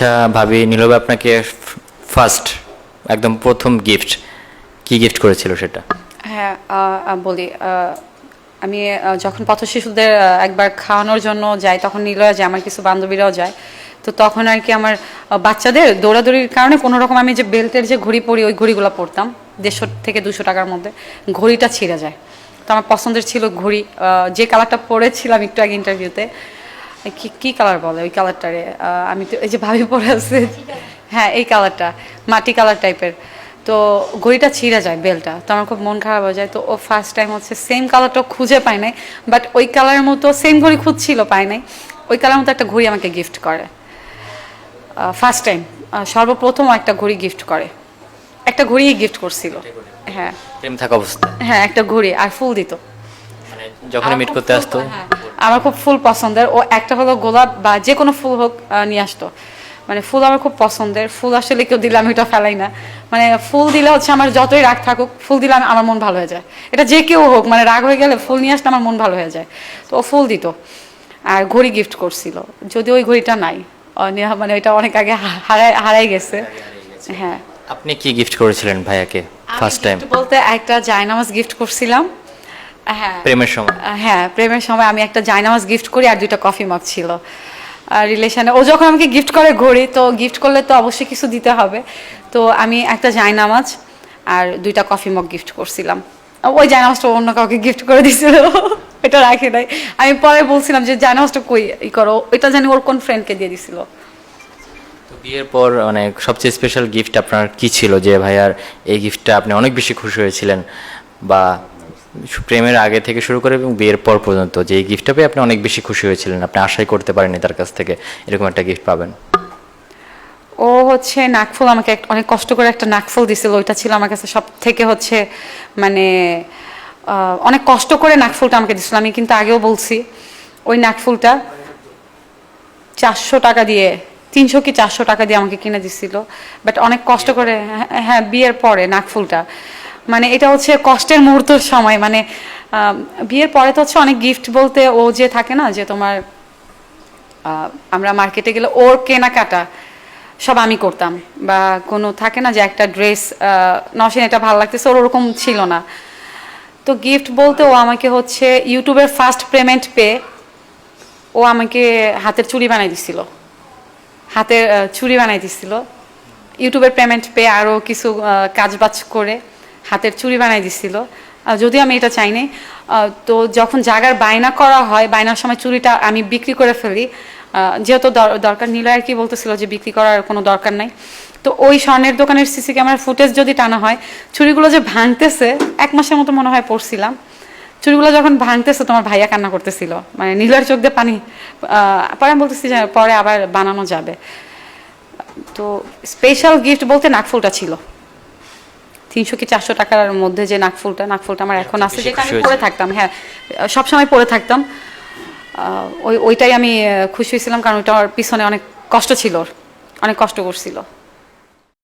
আচ্ছা ভাবি নীলব আপনাকে ফার্স্ট একদম প্রথম গিফট কি গিফট করেছিল সেটা? হ্যাঁ বলি আমি যখন পথ শিশুদের একবার খাওয়ানোর জন্য যাই, তখন নীলয়া যায় আমার কিছু বান্ধবীরাও যায়, তো তখন আর কি আমার বাচ্চাদের দৌড়াদৌড়ির কারণে কোনো রকম আমি যে বেল্টের যে ঘড়ি পরি, ওই ঘড়িগুলো পরতাম, দেড়শো থেকে দুশো টাকার মধ্যে, ঘড়িটা ছিঁড়ে যায়। তো আমার পছন্দের ছিল ঘড়ি যে কালারটা পরেছিলাম একটু আগে ইন্টারভিউতে কি কালার বলে ওই কালারটারে আমি তো এই যে ভাবি পরে আছে। হ্যাঁ এই কালারটা মাটি কালার টাইপের তো ঘড়িটা ছিঁড়ে যায় বেলটা তো আমার খুব মন খারাপ হয়ে যায়। তো ও ফার্স্ট টাইম হচ্ছে সেম কালারটা খুঁজে পায় নাই বাট ওই কালারের মতো সেম ঘড়ি খুঁজছিল পায় নাই। ওই কালার মতো একটা ঘড়ি আমাকে গিফট করে। ফার্স্ট টাইম সর্বপ্রথম একটা ঘড়ি গিফট করে। একটা ঘড়ি গিফট করছিল। হ্যাঁ। প্রেম থাকা অবস্থায় হ্যাঁ একটা ঘড়ি আর ফুল দিত। মানে যখনই মিট করতে আসতো। হ্যাঁ, আমার খুব ফুল পছন্দের। ও একটা হলো গোলাপ বা যে কোনো ফুল হোক নিয়ে আসতো। মানে ফুল আমার খুব পছন্দের। ফুল আসলে কেউ দিলে আমি ওটা ফেলাই না। মানে ফুল দিলে হচ্ছে আমার যতই রাগ থাকুক ফুল দিলে আমার মন ভালো হয়ে যায়। এটা যে কেউ হোক মানে রাগ হয়ে গেলে ফুল নিয়ে আসলে আমার মন ভালো হয়ে যায়। তো ও ফুল দিত। আর ঘড়ি গিফট করছিল। যদি ওই ঘড়িটা নাই। মানে ওইটা অনেক আগে হারাই হারাই গেছে। হ্যাঁ। আপনি কি গিফট করেছিলেন ভাইয়াকে? ফার্স্ট টাইম বলতে একটা জায়নামাজ গিফট করছিলাম। হ্যাঁ। প্রেমের সময়। হ্যাঁ প্রেমের সময় আমি একটা জায়নামাজ গিফট করি আর দুইটা কফি মগ ছিল। রিলেশনে ও যখন আমাকে গিফট করে ঘড়ি তো গিফট করলে তো অবশ্যই কিছু দিতে হবে। তো আমি একটা জায়নামাজ আর দুইটা কফি মগ গিফট করছিলাম। ওই জায়নামাজটা অন্য কাউকে গিফট করে দিছিল। এটা রাখি নাই। আমি পরে বলছিলাম যে জায়নামাজটা কই? ই করো। এটা জানি ওর কোন ফ্রেন্ডকে দিয়ে দিছিল। তো বিয়ের পর মানে সবচেয়ে স্পেশাল গিফট আপনার কি ছিল? যে ভাইয়ার এই গিফটটা আপনি অনেক বেশি খুশি হয়েছিলেন। বা প্রেমের আগে থেকে শুরু করে এবং বিয়ের পর পর্যন্ত যে গিফটটা পেয়ে আপনি অনেক বেশি খুশি হয়েছিলেন আপনি আশাই করতে পারেননি তার কাছ থেকে এরকম একটা গিফট পাবেন। ও হচ্ছে নাকফুল আমাকে অনেক কষ্ট করে একটা নাকফুল দিছিল ওইটা ছিল আমার কাছে সব থেকে হচ্ছে মানে অনেক কষ্ট করে নাকফুলটা আমাকে দিছিল আমি কিন্তু আগেও বলছি ওই নাকফুলটা চারশো টাকা দিয়ে তিনশো কি চারশো টাকা দিয়ে আমাকে কিনে দিছিল বাট অনেক কষ্ট করে হ্যাঁ, হ্যাঁ বিয়ের পরে নাকফুলটা। মানে এটা হচ্ছে কষ্টের মুহূর্তের সময় মানে বিয়ের পরে তো হচ্ছে অনেক গিফট বলতে ও যে থাকে না, যে তোমার আমরা মার্কেটে গেলে ওর কেনাকাটা সব আমি করতাম। বা কোনো থাকে না যে একটা ড্রেস নসেন, এটা ভালো লাগতেছে, ওর ওরকম ছিল না। তো গিফট বলতে ও আমাকে হচ্ছে ইউটিউবের ফার্স্ট পেমেন্ট পেয়ে ও আমাকে হাতের চুড়ি বানাই দিছিল। হাতের চুড়ি বানাই দিছিল। ইউটিউবের পেমেন্ট পেয়ে আরও কিছু কাজবাজ করে হাতের চুড়ি বানাই দিছিল। যদিও আমি এটা চাইনি। তো যখন জাগার বায়না করা হয়, বায়নার সময় চুড়িটা আমি বিক্রি করে ফেলি। যেহেতু দর- দরকার নিল আর কি বলতেছিল যে বিক্রি করার কোনো দরকার নাই। তো ওই স্বর্ণের দোকানের সিসি ক্যামেরার ফুটেজ যদি টানা হয়, চুড়িগুলো যে ভাঙতেছে, এক মাসের মতো মনে হয় পড়ছিলাম। চুড়িগুলো যখন ভাঙতেছে, তোমার ভাইয়া কান্না করতেছিল। মানে নীলার চোখ দিয়ে পানি পরে আমি বলতেছি যে পরে আবার বানানো যাবে। তো স্পেশাল গিফট বলতে নাকফুলটা ছিল। তিনশো কি চারশো টাকার মধ্যে যে নাকফুলটা নাকফুলটা আমার এখন আছে যেটা আমি পরে থাকতাম হ্যাঁ সবসময় পরে থাকতাম। আহ, ওই ওইটাই আমি খুশি হয়েছিলাম কারণ ওইটার পিছনে অনেক কষ্ট ছিল অনেক কষ্ট করছিল।